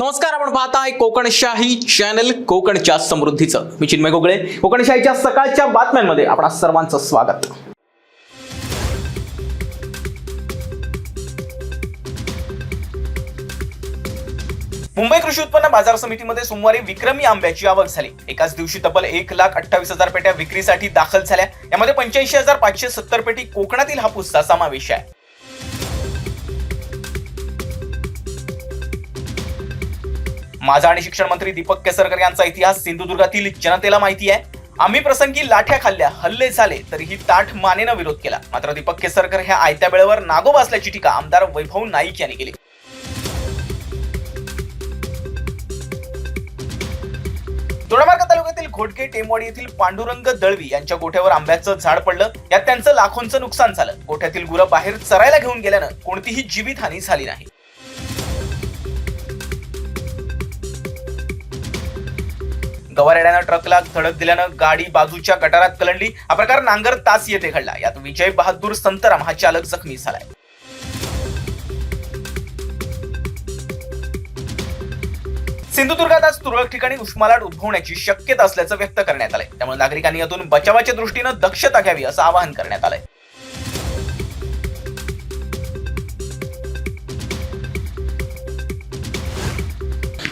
नमस्कार आपण पाहताय कोकणशाही चॅनल कोकणच्या समृद्धीचं. मी चिन्मय गोगळे. कोकणशाहीच्या सकाळच्या बातम्यांमध्ये आपणा सर्वांचं स्वागत. मुंबई कृषी उत्पन्न बाजार समितीमध्ये सोमवारी विक्रमी आंब्याची आवक झाली. एकाच दिवशी तब्बल एक लाख अठ्ठावीस हजार पेट्या विक्रीसाठी दाखल झाल्या. यामध्ये पंच्याऐंशी हजार पाचशे सत्तर पेटी कोकणातील हापूसचा समावेश आहे. माझा आणि शिक्षण मंत्री दीपक केसरकर यांचा इतिहास सिंधुदुर्गातील जनतेला माहिती आहे. आम्ही प्रसंगी लाठ्या खाल्ल्या हल्ले झाले तरीही ताठ मानेनं विरोध केला. मात्र दीपक केसरकर ह्या आयत्या वेळेवर नागोबा असल्याची टीका आमदार वैभव नाईक यांनी केली. दोडामार्ग तालुक्यातील घोटके टेमवाडी येथील पांडुरंग दळवी यांच्या गोठ्यावर आंब्याचं झाड पडलं. यात त्यांचं लाखोंचं नुकसान झालं. गोठ्यातील गुरं बाहेर चरायला घेऊन गेल्यानं कोणतीही जीवितहानी झाली नाही. गवारेड्यानं ट्रकला धडक दिल्यानं गाडी बाजूच्या गटारात कलंडली. हा प्रकार नांगर तास येथे घडला. यात विजय बहादूर संतराम हा चालक जखमी झालाय. सिंधुदुर्गात आज तुरळक ठिकाणी उष्मालाट उद्भवण्याची शक्यता असल्याचं व्यक्त करण्यात आलंय. त्यामुळे नागरिकांनी यातून बचावाच्या दृष्टीनं दक्षता घ्यावी असं आवाहन करण्यात आलंय.